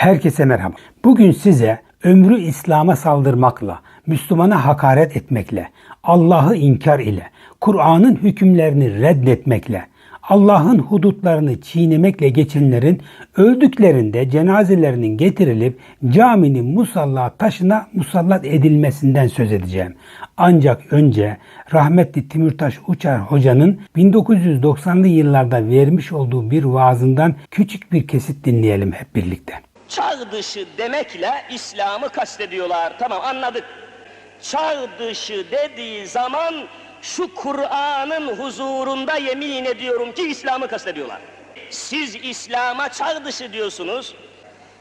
Herkese merhaba. Bugün size ömrü İslam'a saldırmakla, Müslümana hakaret etmekle, Allah'ı inkar ile, Kur'an'ın hükümlerini reddetmekle, Allah'ın hudutlarını çiğnemekle geçenlerin öldüklerinde cenazelerinin getirilip caminin musalla taşına musallat edilmesinden söz edeceğim. Ancak önce rahmetli Timurtaş Uçar hocanın 1990'lı yıllarda vermiş olduğu bir vaazından küçük bir kesit dinleyelim hep birlikte. Çağ dışı demekle İslam'ı kastediyorlar. Tamam anladık. Çağ dışı dediği zaman şu Kur'an'ın huzurunda yemin ediyorum ki İslam'ı kastediyorlar. Siz İslam'a çağ dışı diyorsunuz.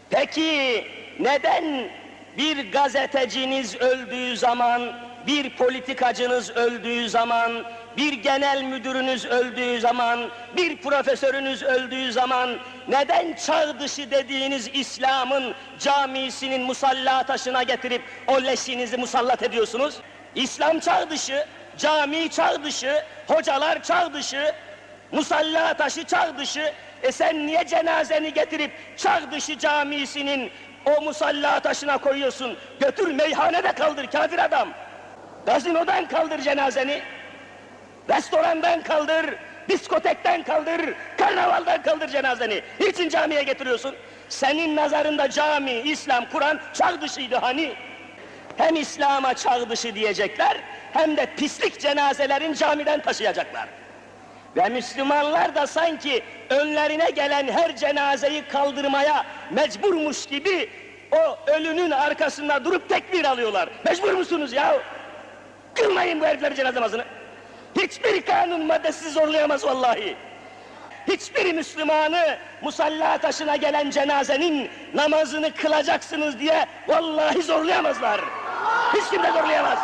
Peki neden bir gazeteciniz öldüğü zaman, bir politikacınız öldüğü zaman, bir genel müdürünüz öldüğü zaman, bir profesörünüz öldüğü zaman neden çağ dışı dediğiniz İslam'ın camisinin musalla taşına getirip o leşinizi musallat ediyorsunuz? İslam çağ dışı, cami çağ dışı, hocalar çağ dışı, musalla taşı çağ dışı. E sen niye cenazeni getirip çağ dışı camisinin o musalla taşına koyuyorsun? Götür meyhanede kaldır kafir adam. Gazinodan kaldır cenazeni. Restorandan kaldır, diskotekten kaldır, karnavaldan kaldır cenazeni. Niçin camiye getiriyorsun? Senin nazarında cami, İslam, Kur'an çağ dışıydı hani. Hem İslam'a çağ dışı diyecekler, hem de pislik cenazelerin camiden taşıyacaklar. Ve Müslümanlar da sanki önlerine gelen her cenazeyi kaldırmaya mecburmuş gibi o ölünün arkasında durup tekbir alıyorlar. Mecbur musunuz ya? Kılmayın bu heriflerin cenaze namazını. Hiçbir kanun maddesi zorlayamaz vallahi. Hiçbir Müslümanı musalla taşına gelen cenazenin namazını kılacaksınız diye vallahi zorlayamazlar. Hiç kimse zorlayamaz.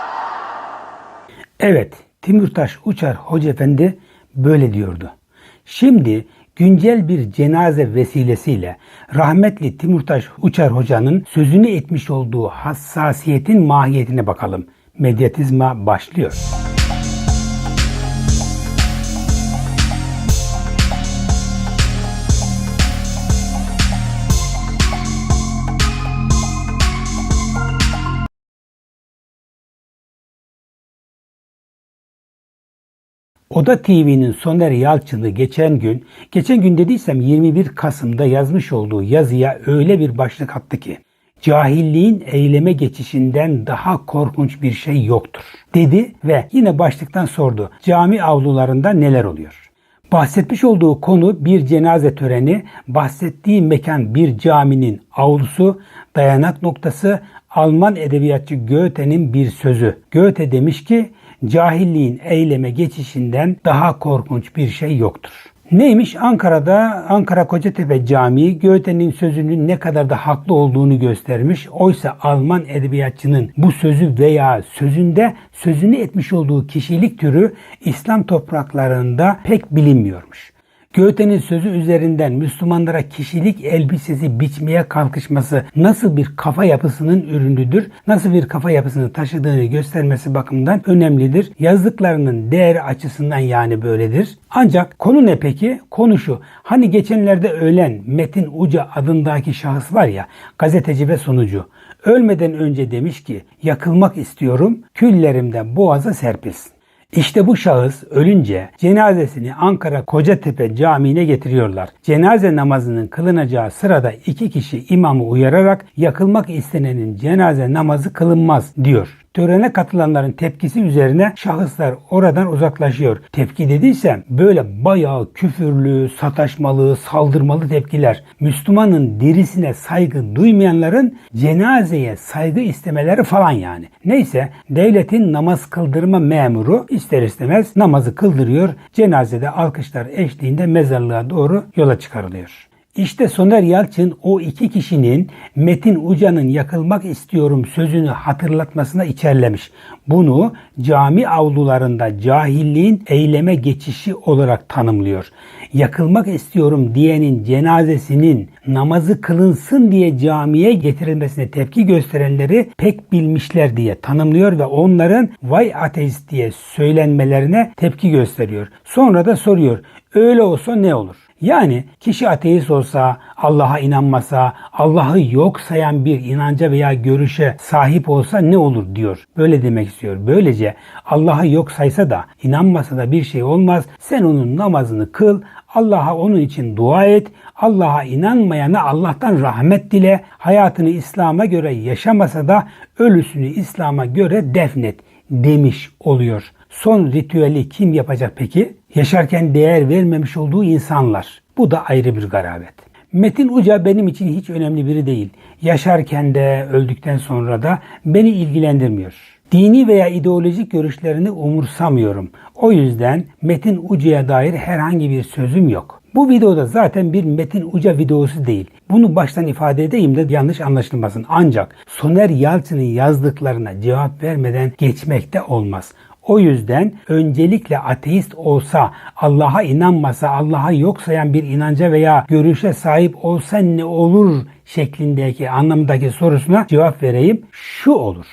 Evet, Timurtaş Uçar Hoca Efendi böyle diyordu. Şimdi güncel bir cenaze vesilesiyle rahmetli Timurtaş Uçar Hoca'nın sözünü etmiş olduğu hassasiyetin mahiyetine bakalım. Medyatizma başlıyor. Oda TV'nin Soner Yalçın'ı geçen gün, geçen gün dediysem 21 Kasım'da yazmış olduğu yazıya öyle bir başlık attı ki, cahilliğin eyleme geçişinden daha korkunç bir şey yoktur dedi ve yine başlıktan sordu. Cami avlularında neler oluyor? Bahsetmiş olduğu konu bir cenaze töreni, bahsettiği mekan bir caminin avlusu, dayanak noktası Alman edebiyatçı Goethe'nin bir sözü. Goethe demiş ki cahilliğin eyleme geçişinden daha korkunç bir şey yoktur. Neymiş? Ankara'da Ankara Kocatepe Camii Goethe'nin sözünün ne kadar da haklı olduğunu göstermiş. Oysa Alman edebiyatçının bu sözü veya sözünde sözünü etmiş olduğu kişilik türü İslam topraklarında pek bilinmiyormuş. Goethe'nin sözü üzerinden Müslümanlara kişilik elbisesi biçmeye kalkışması nasıl bir kafa yapısının ürünüdür, nasıl bir kafa yapısını taşıdığını göstermesi bakımından önemlidir. Yazdıklarının değeri açısından yani böyledir. Ancak konu ne peki? Konu şu. Hani geçenlerde ölen Metin Uca adındaki şahıs var ya, gazeteci ve sunucu. Ölmeden önce demiş ki, yakılmak istiyorum, küllerimden boğaza serpilsin. İşte bu şahıs ölünce cenazesini Ankara Kocatepe Camii'ne getiriyorlar. Cenaze namazının kılınacağı sırada iki kişi imamı uyararak yakılmak istenenin cenaze namazı kılınmaz diyor. Törene katılanların tepkisi üzerine şahıslar oradan uzaklaşıyor. Tepki dediysem böyle bayağı küfürlü, sataşmalı, saldırmalı tepkiler. Müslümanın dirisine saygı duymayanların cenazeye saygı istemeleri falan yani. Neyse devletin namaz kıldırma memuru ister istemez namazı kıldırıyor. Cenazede alkışlar eşliğinde mezarlığa doğru yola çıkarılıyor. İşte Soner Yalçın o iki kişinin Metin Uca'nın yakılmak istiyorum sözünü hatırlatmasına içerlemiş. Bunu cami avlularında cahilliğin eyleme geçişi olarak tanımlıyor. Yakılmak istiyorum diyenin cenazesinin namazı kılınsın diye camiye getirilmesine tepki gösterenleri pek bilmişler diye tanımlıyor ve onların vay ateist diye söylenmelerine tepki gösteriyor. Sonra da soruyor öyle olsa ne olur? Yani kişi ateist olsa, Allah'a inanmasa, Allah'ı yok sayan bir inanca veya görüşe sahip olsa ne olur diyor. Böyle demek istiyor. Böylece Allah'ı yok saysa da inanmasa da bir şey olmaz. Sen onun namazını kıl, Allah'a onun için dua et. Allah'a inanmayana Allah'tan rahmet dile. Hayatını İslam'a göre yaşamasa da ölüsünü İslam'a göre defnet demiş oluyor. Son ritüeli kim yapacak peki? Yaşarken değer vermemiş olduğu insanlar. Bu da ayrı bir garabet. Metin Uca benim için hiç önemli biri değil. Yaşarken de öldükten sonra da beni ilgilendirmiyor. Dini veya ideolojik görüşlerini umursamıyorum. O yüzden Metin Uca'ya dair herhangi bir sözüm yok. Bu videoda zaten bir Metin Uca videosu değil. Bunu baştan ifade edeyim de yanlış anlaşılmasın. Ancak Soner Yalçın'ın yazdıklarına cevap vermeden geçmek de olmaz. O yüzden öncelikle ateist olsa, Allah'a inanmasa, Allah'a yok sayan bir inanca veya görüşe sahip olsa ne olur şeklindeki anlamdaki sorusuna cevap vereyim. Şu olur.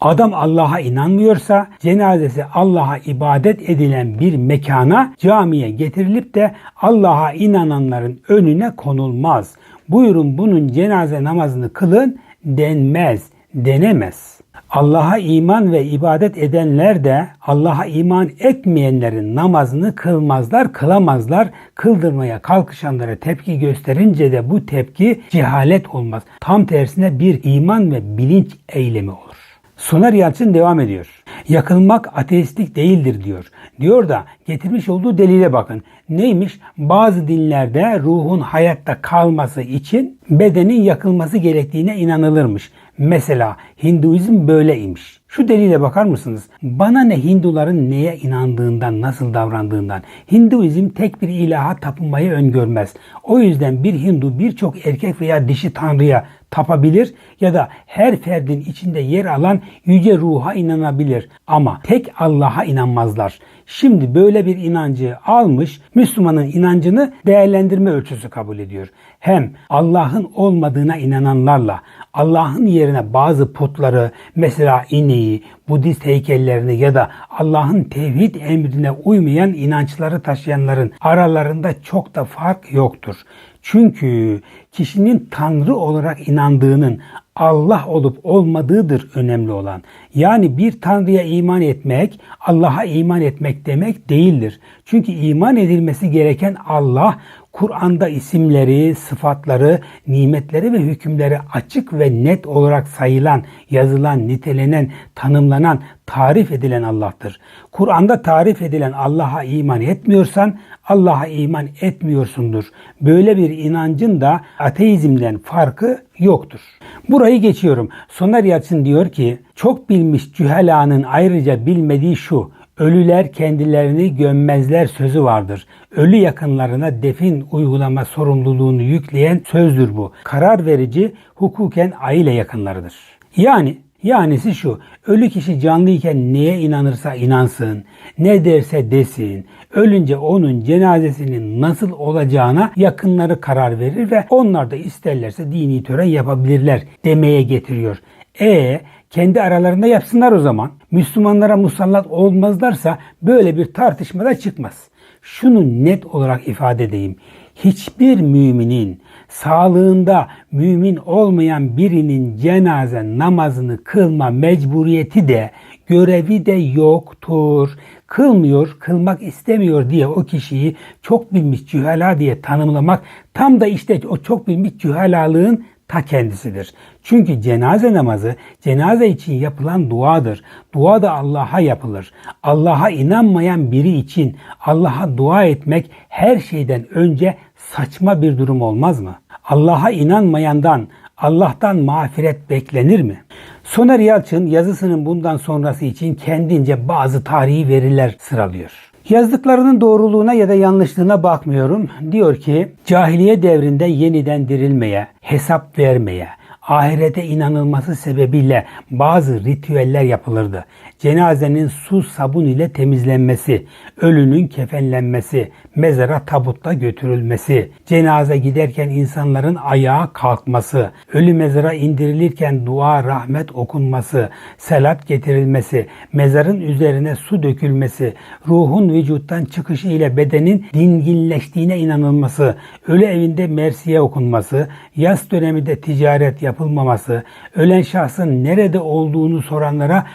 Adam Allah'a inanmıyorsa cenazesi Allah'a ibadet edilen bir mekana camiye getirilip de Allah'a inananların önüne konulmaz. Buyurun bunun cenaze namazını kılın denmez, denemez. Allah'a iman ve ibadet edenler de Allah'a iman etmeyenlerin namazını kılmazlar, kılamazlar. Kıldırmaya kalkışanlara tepki gösterince de bu tepki cehalet olmaz. Tam tersine bir iman ve bilinç eylemi olur. Soner Yalçın devam ediyor. Yakılmak ateistlik değildir diyor. Diyor da getirmiş olduğu delile bakın. Neymiş? Bazı dinlerde ruhun hayatta kalması için bedenin yakılması gerektiğine inanılırmış. Mesela Hinduizm böyleymiş. Şu delile bakar mısınız? Bana ne Hinduların neye inandığından, nasıl davrandığından. Hinduizm tek bir ilaha tapınmayı öngörmez. O yüzden bir Hindu birçok erkek veya dişi tanrıya tapabilir ya da her ferdin içinde yer alan yüce ruha inanabilir ama tek Allah'a inanmazlar. Şimdi böyle bir inancı almış Müslümanın inancını değerlendirme ölçüsü kabul ediyor. Hem Allah'ın olmadığına inananlarla Allah'ın yerine bazı putları mesela ineği, Budist heykellerini ya da Allah'ın tevhid emrine uymayan inançları taşıyanların aralarında çok da fark yoktur. Çünkü kişinin Tanrı olarak inandığının Allah olup olmadığıdır önemli olan. Yani bir Tanrı'ya iman etmek, Allah'a iman etmek demek değildir. Çünkü iman edilmesi gereken Allah, Kur'an'da isimleri, sıfatları, nimetleri ve hükümleri açık ve net olarak sayılan, yazılan, nitelenen, tanımlanan, tarif edilen Allah'tır. Kur'an'da tarif edilen Allah'a iman etmiyorsan Allah'a iman etmiyorsundur. Böyle bir inancın da ateizmden farkı yoktur. Burayı geçiyorum. Soner Yalçın diyor ki çok bilmiş cühelanın ayrıca bilmediği şu. Ölüler kendilerini gömmezler sözü vardır. Ölü yakınlarına defin uygulama sorumluluğunu yükleyen sözdür bu. Karar verici hukuken aile yakınlarıdır. Yani Yanisi şu, ölü kişi canlıyken neye inanırsa inansın, ne derse desin, ölünce onun cenazesinin nasıl olacağına yakınları karar verir ve onlar da isterlerse dini tören yapabilirler demeye getiriyor. E kendi aralarında yapsınlar o zaman. Müslümanlara musallat olmazlarsa böyle bir tartışmada çıkmaz. Şunu net olarak ifade edeyim. Hiçbir müminin sağlığında mümin olmayan birinin cenaze namazını kılma mecburiyeti de görevi de yoktur. Kılmıyor, kılmak istemiyor diye o kişiyi çok bilmiş cühala diye tanımlamak tam da işte o çok bilmiş cühalalığın ta kendisidir. Çünkü cenaze namazı cenaze için yapılan duadır. Dua da Allah'a yapılır. Allah'a inanmayan biri için Allah'a dua etmek her şeyden önce saçma bir durum olmaz mı? Allah'a inanmayandan Allah'tan mağfiret beklenir mi? Soner Yalçın yazısının bundan sonrası için kendince bazı tarihi veriler sıralıyor. Yazdıklarının doğruluğuna ya da yanlışlığına bakmıyorum. Diyor ki cahiliye devrinde yeniden dirilmeye, hesap vermeye, ahirete inanılması sebebiyle bazı ritüeller yapılırdı. Cenazenin su sabun ile temizlenmesi, ölünün kefenlenmesi, mezara tabutta götürülmesi, cenaze giderken insanların ayağa kalkması, ölü mezara indirilirken dua rahmet okunması, selat getirilmesi, mezarın üzerine su dökülmesi, ruhun vücuttan çıkışı ile bedenin dinginleştiğine inanılması, ölü evinde mersiye okunması, yaz döneminde ticaret yapılmaması, ölen şahsın nerede olduğunu soranlara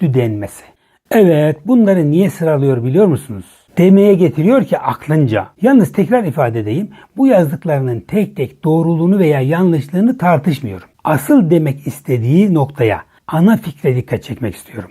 göçtü denmesi. Evet bunları niye sıralıyor biliyor musunuz? Demeye getiriyor ki aklınca. Yalnız tekrar ifade edeyim. Bu yazdıklarının tek tek doğruluğunu veya yanlışlığını tartışmıyorum. Asıl demek istediği noktaya, ana fikre dikkat çekmek istiyorum.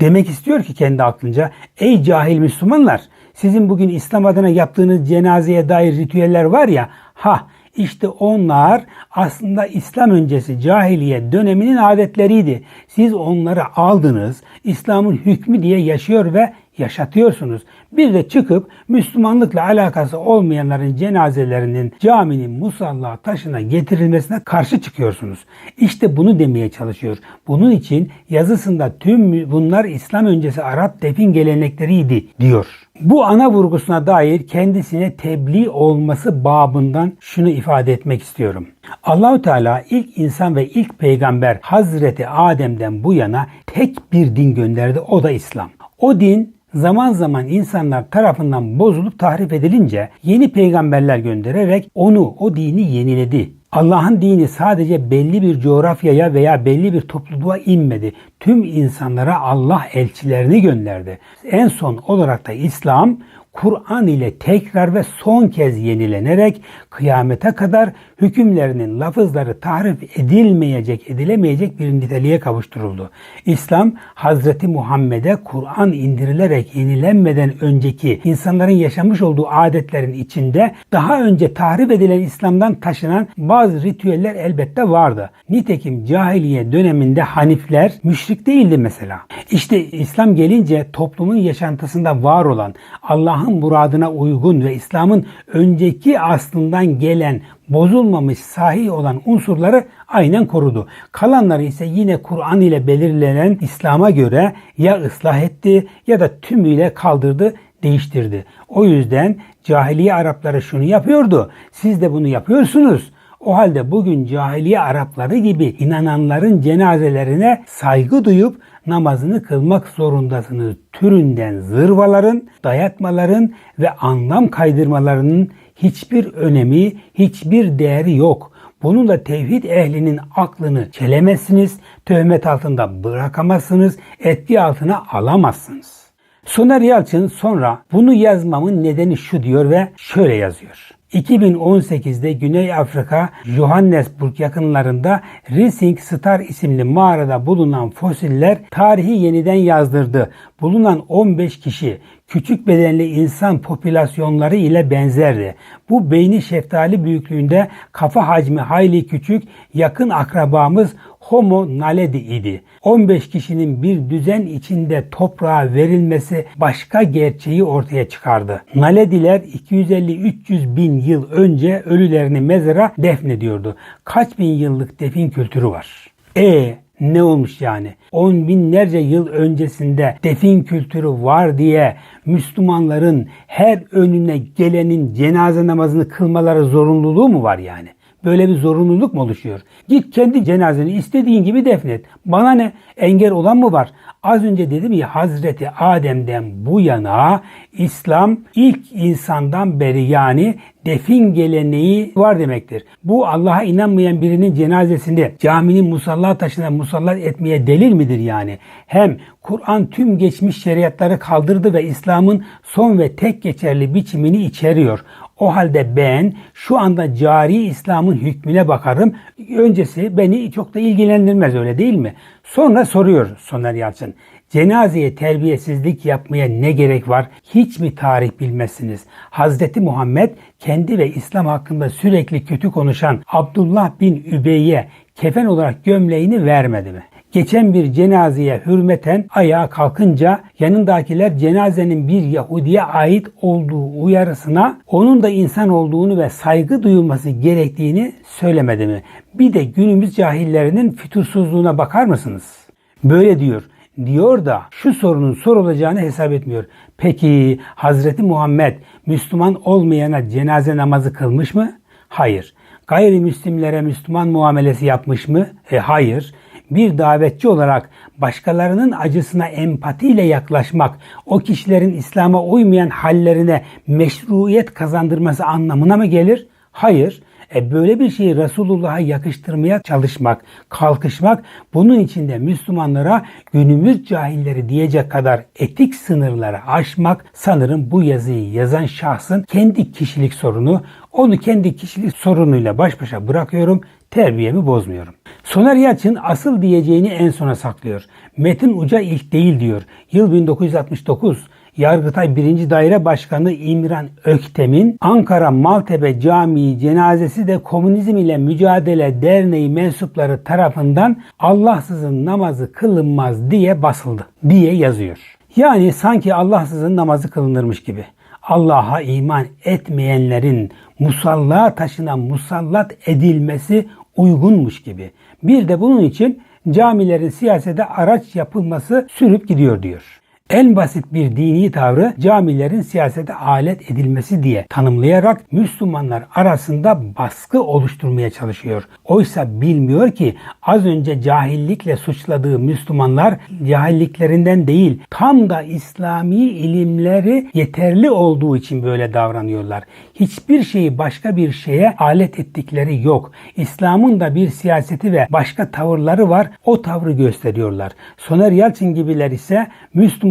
Demek istiyor ki kendi aklınca ey cahil Müslümanlar sizin bugün İslam adına yaptığınız cenazeye dair ritüeller var ya ha işte onlar aslında İslam öncesi cahiliye döneminin adetleriydi. Siz onları aldınız, İslam'ın hükmü diye yaşıyor ve yaşatıyorsunuz. Bir de çıkıp Müslümanlıkla alakası olmayanların cenazelerinin caminin musalla taşına getirilmesine karşı çıkıyorsunuz. İşte bunu demeye çalışıyor. Bunun için yazısında tüm bunlar İslam öncesi Arap defin gelenekleriydi diyor. Bu ana vurgusuna dair kendisine tebliğ olması babından şunu ifade etmek istiyorum. Allahu Teala ilk insan ve ilk peygamber Hazreti Adem'den bu yana tek bir din gönderdi o da İslam. O din zaman zaman insanlar tarafından bozulup tahrif edilince yeni peygamberler göndererek onu, o dini yeniledi. Allah'ın dini sadece belli bir coğrafyaya veya belli bir topluluğa inmedi. Tüm insanlara Allah elçilerini gönderdi. En son olarak da İslam Kur'an ile tekrar ve son kez yenilenerek kıyamete kadar hükümlerinin lafızları tahrif edilmeyecek, edilemeyecek bir niteliğe kavuşturuldu. İslam Hazreti Muhammed'e Kur'an indirilerek yenilenmeden önceki insanların yaşamış olduğu adetlerin içinde daha önce tahrif edilen İslam'dan taşınan bazı ritüeller elbette vardı. Nitekim cahiliye döneminde Hanifler müşrik değildi mesela. İşte İslam gelince toplumun yaşantısında var olan Allah'ın muradına uygun ve İslam'ın önceki aslından gelen bozulmamış sahih olan unsurları aynen korudu. Kalanları ise yine Kur'an ile belirlenen İslam'a göre ya ıslah etti ya da tümüyle kaldırdı, değiştirdi. O yüzden cahiliye Arapları şunu yapıyordu. Siz de bunu yapıyorsunuz. O halde bugün cahiliye Arapları gibi inananların cenazelerine saygı duyup namazını kılmak zorundasınız türünden zırvaların, dayatmaların ve anlam kaydırmalarının hiçbir önemi, hiçbir değeri yok. Bunu da tevhid ehlinin aklını çelemezsiniz, töhmet altında bırakamazsınız, etki altına alamazsınız. Soner Yalçın sonra bunu yazmamın nedeni şu diyor ve şöyle yazıyor. 2018'de Güney Afrika Johannesburg yakınlarında Rising Star isimli mağarada bulunan fosiller tarihi yeniden yazdırdı. Bulunan 15 kişi küçük bedenli insan popülasyonları ile benzerdi. Bu beyni şeftali büyüklüğünde kafa hacmi hayli küçük yakın akrabamız Homo naledi idi. 15 kişinin bir düzen içinde toprağa verilmesi başka gerçeği ortaya çıkardı. Nalediler 250-300 bin yıl önce ölülerini mezara defnediyordu. Kaç bin yıllık defin kültürü var. E ne olmuş yani? On binlerce yıl öncesinde defin kültürü var diye Müslümanların her önüne gelenin cenaze namazını kılmaları zorunluluğu mu var yani? Böyle bir zorunluluk mu oluşuyor? Git kendi cenazeni istediğin gibi defnet. Bana ne? Engel olan mı var? Az önce dedim ya Hazreti Adem'den bu yana İslam ilk insandan beri yani defin geleneği var demektir. Bu Allah'a inanmayan birinin cenazesinde caminin musalla taşına musallat etmeye delil midir yani? Hem Kur'an tüm geçmiş şeriatları kaldırdı ve İslam'ın son ve tek geçerli biçimini içeriyor. O halde ben şu anda cari İslam'ın hükmüne bakarım. Öncesi beni çok da ilgilendirmez öyle değil mi? Sonra soruyor Soner Yalçın. Cenazeye terbiyesizlik yapmaya ne gerek var? Hiç mi tarih bilmezsiniz? Hazreti Muhammed kendi ve İslam hakkında sürekli kötü konuşan Abdullah bin Übeyye kefen olarak gömleğini vermedi mi? Geçen bir cenazeye hürmeten ayağa kalkınca yanındakiler cenazenin bir Yahudiye ait olduğu uyarısına onun da insan olduğunu ve saygı duyulması gerektiğini söylemedi mi? Bir de günümüz cahillerinin fütursuzluğuna bakar mısınız? Böyle diyor. diyor da şu sorunun sorulacağını hesap etmiyor. Peki Hazreti Muhammed Müslüman olmayana cenaze namazı kılmış mı? Hayır. Gayrimüslimlere Müslüman muamelesi yapmış mı? E hayır. Bir davetçi olarak başkalarının acısına empatiyle yaklaşmak, o kişilerin İslam'a uymayan hallerine meşruiyet kazandırması anlamına mı gelir? Hayır. E böyle bir şeyi Resulullah'a yakıştırmaya çalışmak, kalkışmak, bunun içinde Müslümanlara günümüz cahilleri diyecek kadar etik sınırları aşmak sanırım bu yazıyı yazan şahsın kendi kişilik sorunu, onu kendi kişilik sorunuyla baş başa bırakıyorum, terbiyemi bozmuyorum. Soner Yalçın asıl diyeceğini en sona saklıyor. Metin Uca ilk değil diyor. Yıl 1969. Yargıtay 1. Daire Başkanı İmran Öktem'in Ankara Maltepe Camii cenazesi de Komünizm ile Mücadele Derneği mensupları tarafından Allahsızın namazı kılınmaz diye basıldı diye yazıyor. Yani sanki Allahsızın namazı kılınırmış gibi. Allah'a iman etmeyenlerin musalla taşına musallat edilmesi uygunmuş gibi. Bir de bunun için camilerin siyasete araç yapılması sürüp gidiyor diyor. En basit bir dini tavrı camilerin siyasete alet edilmesi diye tanımlayarak Müslümanlar arasında baskı oluşturmaya çalışıyor. Oysa bilmiyor ki az önce cahillikle suçladığı Müslümanlar cahilliklerinden değil tam da İslami ilimleri yeterli olduğu için böyle davranıyorlar. Hiçbir şeyi başka bir şeye alet ettikleri yok. İslam'ın da bir siyaseti ve başka tavırları var. O tavrı gösteriyorlar. Soner Yalçın gibiler ise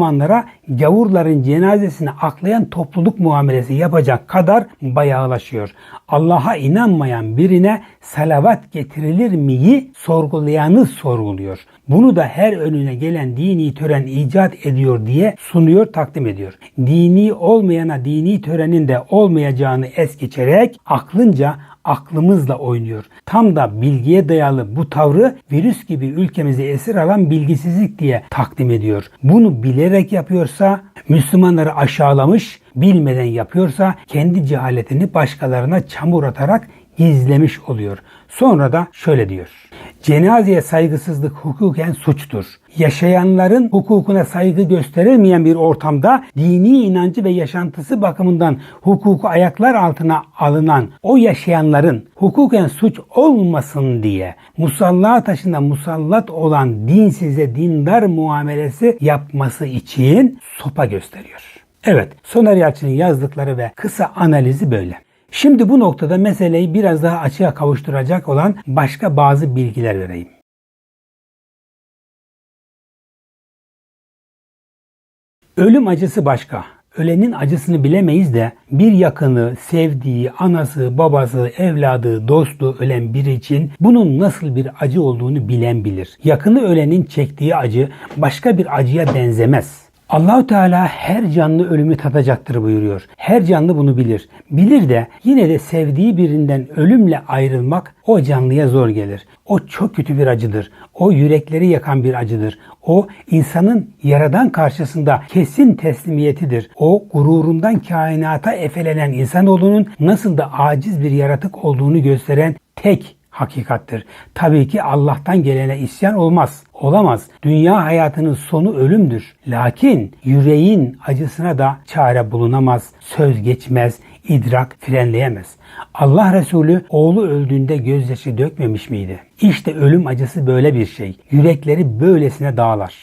Müslümanlara gavurların cenazesini aklayan topluluk muamelesi yapacak kadar bayağılaşıyor. Allah'a inanmayan birine salavat getirilir miyi sorgulayanı sorguluyor. Bunu da her önüne gelen dini tören icat ediyor diye sunuyor, takdim ediyor. Dini olmayana dini törenin de olmayacağını es geçerek aklınca aklımızla oynuyor. Tam da bilgiye dayalı bu tavrı virüs gibi ülkemizi esir alan bilgisizlik diye takdim ediyor. Bunu bilerek yapıyorsa Müslümanları aşağılamış, bilmeden yapıyorsa kendi cehaletini başkalarına çamur atarak gizlemiş oluyor. Sonra da şöyle diyor. Cenazeye saygısızlık hukuken suçtur. Yaşayanların hukukuna saygı gösterilmeyen bir ortamda dini inancı ve yaşantısı bakımından hukuku ayaklar altına alınan o yaşayanların hukuken suç olmasın diye musalla taşında musallat olan dinsize dindar muamelesi yapması için sopa gösteriyor. Evet, Soner Yalçın'ın yazdıkları ve kısa analizi böyle. Şimdi bu noktada meseleyi biraz daha açığa kavuşturacak olan başka bazı bilgiler vereyim. Ölüm acısı başka. Ölenin acısını bilemeyiz de bir yakını, sevdiği, anası, babası, evladı, dostu ölen biri için bunun nasıl bir acı olduğunu bilen bilir. Yakını ölenin çektiği acı başka bir acıya benzemez. Allahu Teala her canlı ölümü tadacaktır buyuruyor. Her canlı bunu bilir. Bilir de yine de sevdiği birinden ölümle ayrılmak o canlıya zor gelir. O çok kötü bir acıdır. O yürekleri yakan bir acıdır. O insanın yaradan karşısında kesin teslimiyetidir. O gururundan kainata efelenen insanoğlunun nasıl da aciz bir yaratık olduğunu gösteren tek hakikattir. Tabii ki Allah'tan gelene isyan olmaz. Olamaz. Dünya hayatının sonu ölümdür. Lakin yüreğin acısına da çare bulunamaz. Söz geçmez, idrak frenleyemez. Allah Resulü oğlu öldüğünde gözyaşı dökmemiş miydi? İşte ölüm acısı böyle bir şey. Yürekleri böylesine dağlar.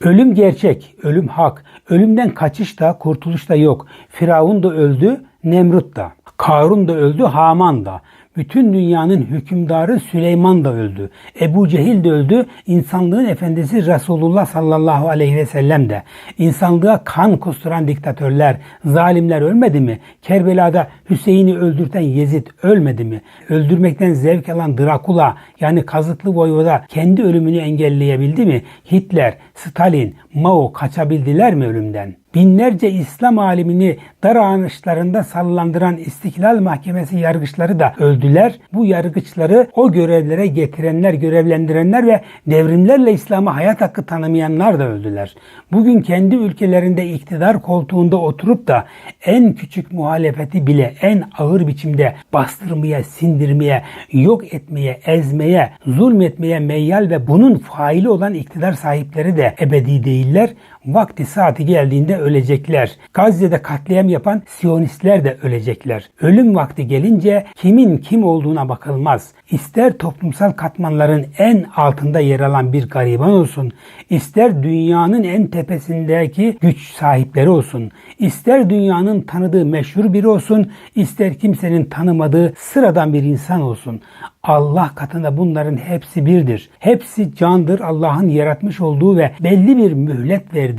Ölüm gerçek, ölüm hak. Ölümden kaçış da kurtuluş da yok. Firavun da öldü, Nemrut da. Karun da öldü, Haman da. Bütün dünyanın hükümdarı Süleyman da öldü. Ebu Cehil de öldü. İnsanlığın efendisi Resulullah sallallahu aleyhi ve sellem de. İnsanlığa kan kusturan diktatörler, zalimler ölmedi mi? Kerbela'da Hüseyin'i öldürten Yezid ölmedi mi? Öldürmekten zevk alan Drakula yani kazıklı voyvoda kendi ölümünü engelleyebildi mi? Hitler, Stalin, Mao kaçabildiler mi ölümden? Binlerce İslam alimini dar ağaçlarında sallandıran İstiklal Mahkemesi yargıçları da öldüler. Bu yargıçları o görevlere getirenler, görevlendirenler ve devrimlerle İslam'a hayat hakkı tanımayanlar da öldüler. Bugün kendi ülkelerinde iktidar koltuğunda oturup da en küçük muhalefeti bile en ağır biçimde bastırmaya, sindirmeye, yok etmeye, ezmeye, zulmetmeye meyyal ve bunun faili olan iktidar sahipleri de ebedi değiller. Vakti saati geldiğinde ölecekler. Gazze'de katliam yapan Siyonistler de ölecekler. Ölüm vakti gelince kimin kim olduğuna bakılmaz. İster toplumsal katmanların en altında yer alan bir gariban olsun, ister dünyanın en tepesindeki güç sahipleri olsun, ister dünyanın tanıdığı meşhur biri olsun, ister kimsenin tanımadığı sıradan bir insan olsun. Allah katında bunların hepsi birdir. Hepsi candır Allah'ın yaratmış olduğu ve belli bir mühlet verdiği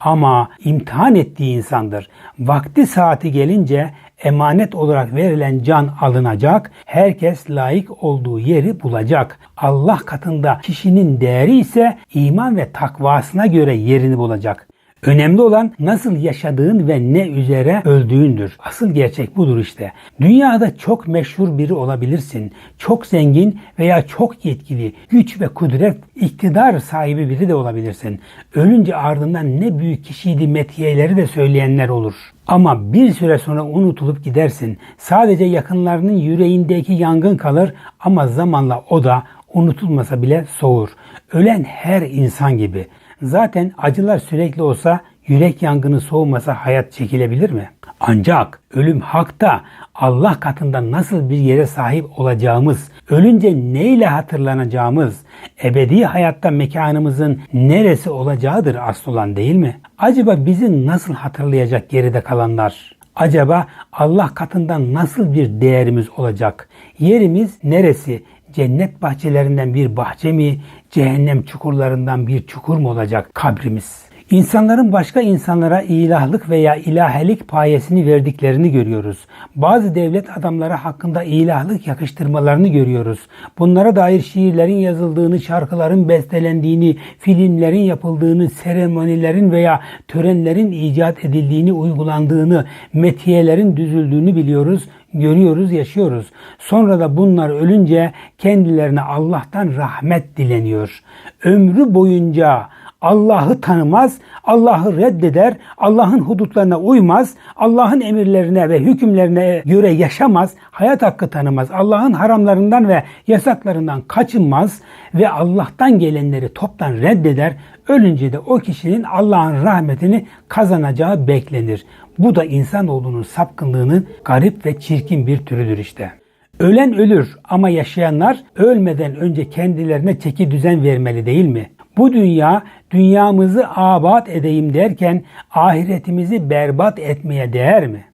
ama imtihan ettiği insandır. Vakti saati gelince emanet olarak verilen can alınacak. Herkes layık olduğu yeri bulacak. Allah katında kişinin değeri ise iman ve takvasına göre yerini bulacak. Önemli olan nasıl yaşadığın ve ne üzere öldüğündür. Asıl gerçek budur işte. Dünyada çok meşhur biri olabilirsin. Çok zengin veya çok yetkili, güç ve kudret, iktidar sahibi biri de olabilirsin. Ölünce ardından ne büyük kişiydi metiyeleri de söyleyenler olur. Ama bir süre sonra unutulup gidersin. Sadece yakınlarının yüreğindeki yangın kalır ama zamanla o da unutulmasa bile soğur. Ölen her insan gibi. Zaten acılar sürekli olsa yürek yangını soğumasa hayat çekilebilir mi? Ancak ölüm hakta Allah katında nasıl bir yere sahip olacağımız, ölünce neyle hatırlanacağımız, ebedi hayatta mekanımızın neresi olacağıdır asıl olan değil mi? Acaba bizi nasıl hatırlayacak geride kalanlar? Acaba Allah katında nasıl bir değerimiz olacak? Yerimiz neresi? Cennet bahçelerinden bir bahçe mi, cehennem çukurlarından bir çukur mu olacak kabrimiz? İnsanların başka insanlara ilahlık veya ilahelik payesini verdiklerini görüyoruz. Bazı devlet adamları hakkında ilahlık yakıştırmalarını görüyoruz. Bunlara dair şiirlerin yazıldığını, şarkıların bestelendiğini, filmlerin yapıldığını, seremonilerin veya törenlerin icat edildiğini, uygulandığını, metiyelerin düzüldüğünü biliyoruz görüyoruz, yaşıyoruz. Sonra da bunlar ölünce kendilerine Allah'tan rahmet dileniyor. Ömrü boyunca Allah'ı tanımaz, Allah'ı reddeder, Allah'ın hudutlarına uymaz, Allah'ın emirlerine ve hükümlerine göre yaşamaz, hayat hakkı tanımaz, Allah'ın haramlarından ve yasaklarından kaçınmaz ve Allah'tan gelenleri toptan reddeder. Ölünce de o kişinin Allah'ın rahmetini kazanacağı beklenir. Bu da insanoğlunun sapkınlığının garip ve çirkin bir türüdür işte. Ölen ölür ama yaşayanlar ölmeden önce kendilerine çeki düzen vermeli değil mi? Bu dünya dünyamızı abat edeyim derken ahiretimizi berbat etmeye değer mi?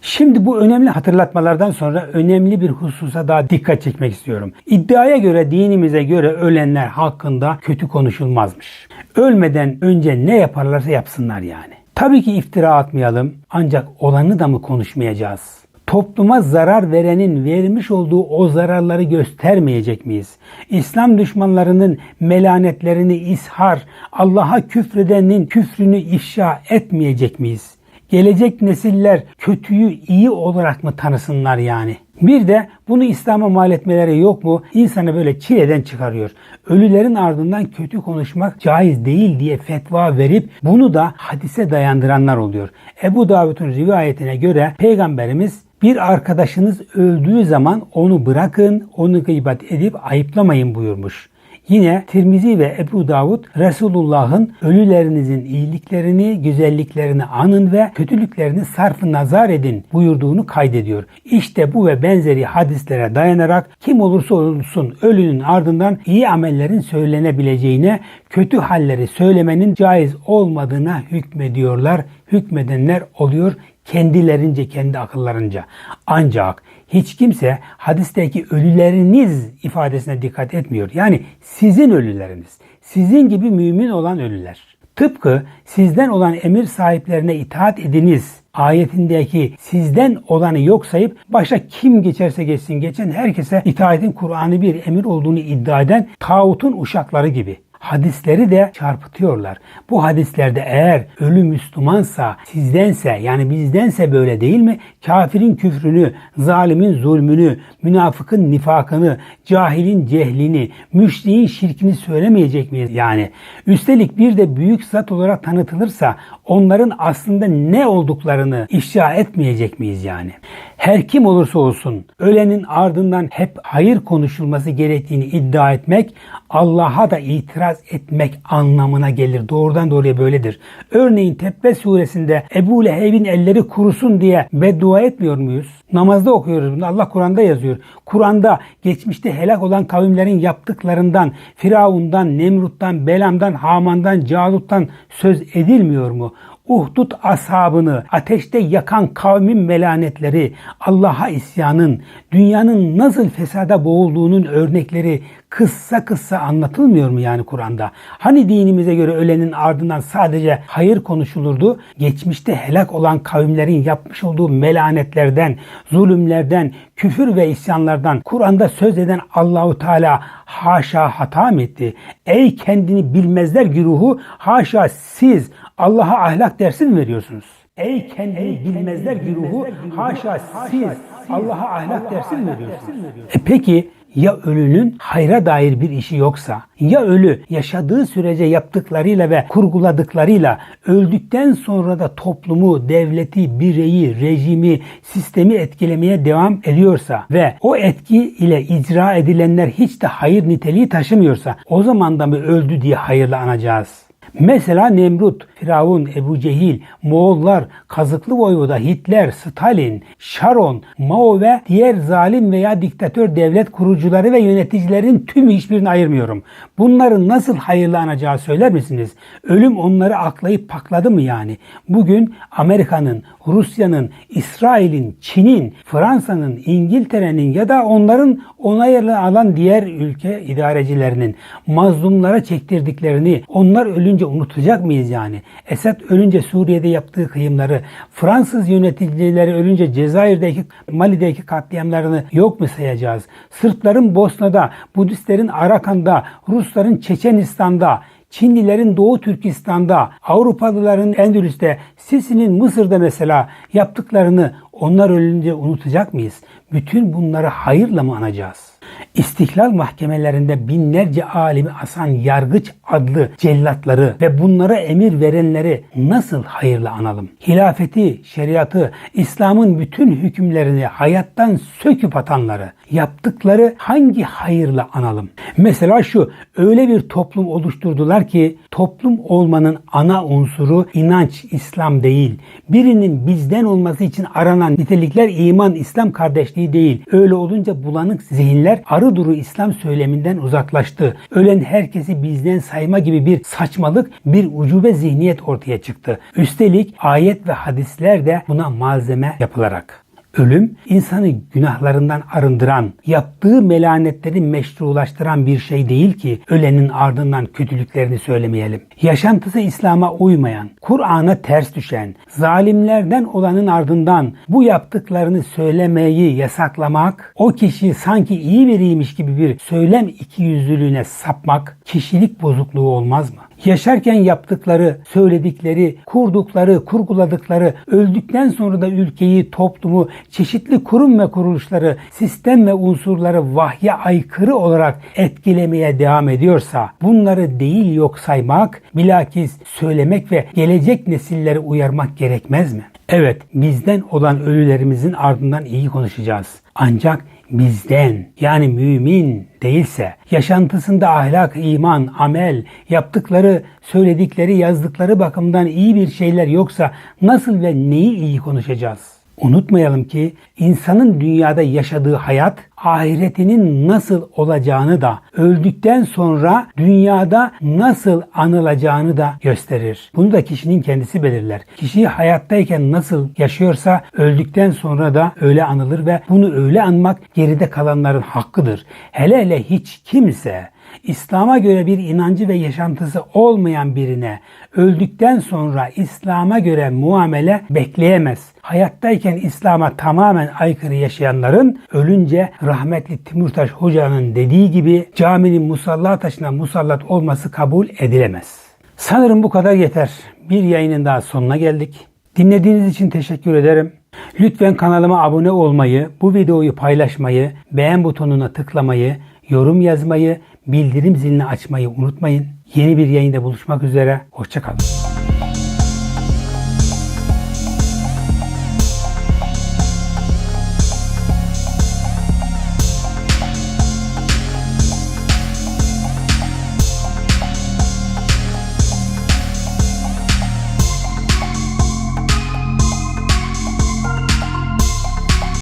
Şimdi bu önemli hatırlatmalardan sonra önemli bir hususa daha dikkat çekmek istiyorum. İddiaya göre dinimize göre ölenler hakkında kötü konuşulmazmış. Ölmeden önce ne yaparlarsa yapsınlar yani. Tabii ki iftira atmayalım ancak olanı da mı konuşmayacağız? Topluma zarar verenin vermiş olduğu o zararları göstermeyecek miyiz? İslam düşmanlarının melanetlerini ishar, Allah'a küfredenin küfrünü ifşa etmeyecek miyiz? Gelecek nesiller kötüyü iyi olarak mı tanısınlar yani? Bir de bunu İslam'a mal etmeleri yok mu? İnsanı böyle çileden çıkarıyor. Ölülerin ardından kötü konuşmak caiz değil diye fetva verip bunu da hadise dayandıranlar oluyor. Ebu Davud'un rivayetine göre Peygamberimiz bir arkadaşınız öldüğü zaman onu bırakın, onu gıybet edip ayıplamayın buyurmuş. Yine Tirmizi ve Ebu Davud Resulullah'ın ölülerinizin iyiliklerini, güzelliklerini anın ve kötülüklerini sarfı nazar edin buyurduğunu kaydediyor. İşte bu ve benzeri hadislere dayanarak kim olursa olsun ölünün ardından iyi amellerin söylenebileceğine, kötü halleri söylemenin caiz olmadığına hükmediyorlar. Hükmedenler oluyor kendilerince, kendi akıllarınca. Ancak hiç kimse hadisteki ölüleriniz ifadesine dikkat etmiyor. Yani sizin ölüleriniz, sizin gibi mümin olan ölüler. Tıpkı sizden olan emir sahiplerine itaat ediniz ayetindeki sizden olanı yok sayıp başa kim geçerse geçsin geçen herkese itaatin Kur'an'ı bir emir olduğunu iddia eden tağutun uşakları gibi. Hadisleri de çarpıtıyorlar. Bu hadislerde eğer ölü Müslümansa, sizdense yani bizdense böyle değil mi? Kafirin küfrünü, zalimin zulmünü, münafıkın nifakını, cahilin cehlini, müşriğin şirkini söylemeyecek miyiz yani? Üstelik bir de büyük zat olarak tanıtılırsa onların aslında ne olduklarını ifşa etmeyecek miyiz yani? Her kim olursa olsun ölenin ardından hep hayır konuşulması gerektiğini iddia etmek Allah'a da itiraz etmek anlamına gelir. Doğrudan doğruya böyledir. Örneğin Tebbe suresinde Ebu Leheb'in elleri kurusun diye beddua etmiyor muyuz? Namazda okuyoruz bunu. Allah Kur'an'da yazıyor. Kur'an'da geçmişte helak olan kavimlerin yaptıklarından, Firavun'dan, Nemrut'tan, Belam'dan, Haman'dan, Calut'tan söz edilmiyor mu? Uhdud ashabını ateşte yakan kavmin melanetleri, Allah'a isyanın, dünyanın nasıl fesada boğulduğunun örnekleri kıssa kıssa anlatılmıyor mu yani Kur'an'da? Hani dinimize göre ölenin ardından sadece hayır konuşulurdu? Geçmişte helak olan kavimlerin yapmış olduğu melanetlerden, zulümlerden, küfür ve isyanlardan Kur'an'da söz eden Allahu Teala haşa hata mı etti? Ey kendini bilmezler güruhu haşa siz Allah'a ahlak dersi mi veriyorsunuz? Ey kendini bilmezler güruhu haşa siz Allah'a ahlak dersi mi veriyorsunuz? E peki ya ölünün hayra dair bir işi yoksa, ya ölü yaşadığı sürece yaptıklarıyla ve kurguladıklarıyla öldükten sonra da toplumu, devleti, bireyi, rejimi, sistemi etkilemeye devam ediyorsa ve o etki ile icra edilenler hiç de hayır niteliği taşımıyorsa o zaman da mı öldü diye hayırla anacağız? Mesela Nemrut, Firavun, Ebu Cehil, Moğollar, Kazıklı Voyvoda, Hitler, Stalin, Sharon, Mao ve diğer zalim veya diktatör devlet kurucuları ve yöneticilerin tümü hiçbirini ayırmıyorum. Bunların nasıl hayırlı anacağı söyler misiniz? Ölüm onları aklayıp pakladı mı yani? Bugün Amerika'nın, Rusya'nın, İsrail'in, Çin'in, Fransa'nın, İngiltere'nin ya da onların onayını alan diğer ülke idarecilerinin mazlumlara çektirdiklerini onlar ölünce unutacak mıyız yani? Esad ölünce Suriye'de yaptığı kıyımları, Fransız yöneticileri ölünce Cezayir'deki, Mali'deki katliamlarını yok mu sayacağız? Sırpların Bosna'da, Budistlerin Arakan'da, Rusların Çeçenistan'da, Çinlilerin Doğu Türkistan'da, Avrupalıların Endülüs'te, Sisi'nin Mısır'da mesela yaptıklarını onlar ölünce unutacak mıyız? Bütün bunları hayırla mı anacağız? İstiklal mahkemelerinde binlerce alimi asan yargıç adlı cellatları ve bunlara emir verenleri nasıl hayırla analım? Hilafeti, şeriatı, İslam'ın bütün hükümlerini hayattan söküp atanları, yaptıkları hangi hayırla analım? Mesela şu, öyle bir toplum oluşturdular ki toplum olmanın ana unsuru inanç, İslam değil. Birinin bizden olması için aranan nitelikler iman, İslam kardeşliği değil. Öyle olunca bulanık zihinler arı duru İslam söyleminden uzaklaştı. Ölen herkesi bizden sayma gibi bir saçmalık, bir ucube zihniyet ortaya çıktı. Üstelik ayet ve hadisler de buna malzeme yapılarak. Ölüm insanı günahlarından arındıran, yaptığı melanetleri meşrulaştıran bir şey değil ki ölenin ardından kötülüklerini söylemeyelim. Yaşantısı İslam'a uymayan, Kur'an'a ters düşen, zalimlerden olanın ardından bu yaptıklarını söylemeyi yasaklamak, o kişi sanki iyi biriymiş gibi bir söylem ikiyüzlülüğüne sapmak kişilik bozukluğu olmaz mı? Yaşarken yaptıkları, söyledikleri, kurdukları, kurguladıkları, öldükten sonra da ülkeyi, toplumu, çeşitli kurum ve kuruluşları, sistem ve unsurları vahye aykırı olarak etkilemeye devam ediyorsa bunları değil yok saymak, bilakis söylemek ve gelecek nesilleri uyarmak gerekmez mi? Evet, bizden olan ölülerimizin ardından iyi konuşacağız. Ancak bizden yani mümin değilse, yaşantısında ahlak, iman, amel, yaptıkları, söyledikleri, yazdıkları bakımdan iyi bir şeyler yoksa nasıl ve neyi iyi konuşacağız? Unutmayalım ki insanın dünyada yaşadığı hayat ahiretinin nasıl olacağını da öldükten sonra dünyada nasıl anılacağını da gösterir. Bunu da kişinin kendisi belirler. Kişi hayattayken nasıl yaşıyorsa öldükten sonra da öyle anılır ve bunu öyle anmak geride kalanların hakkıdır. Hele hele hiç kimse İslam'a göre bir inancı ve yaşantısı olmayan birine öldükten sonra İslam'a göre muamele bekleyemez. Hayattayken İslam'a tamamen aykırı yaşayanların ölünce rahmetli Timurtaş Hoca'nın dediği gibi caminin musalla taşına musallat olması kabul edilemez. Sanırım bu kadar yeter. Bir yayının daha sonuna geldik. Dinlediğiniz için teşekkür ederim. Lütfen kanalıma abone olmayı, bu videoyu paylaşmayı, beğen butonuna tıklamayı, yorum yazmayı, bildirim zilini açmayı unutmayın. Yeni bir yayında buluşmak üzere. Hoşçakalın.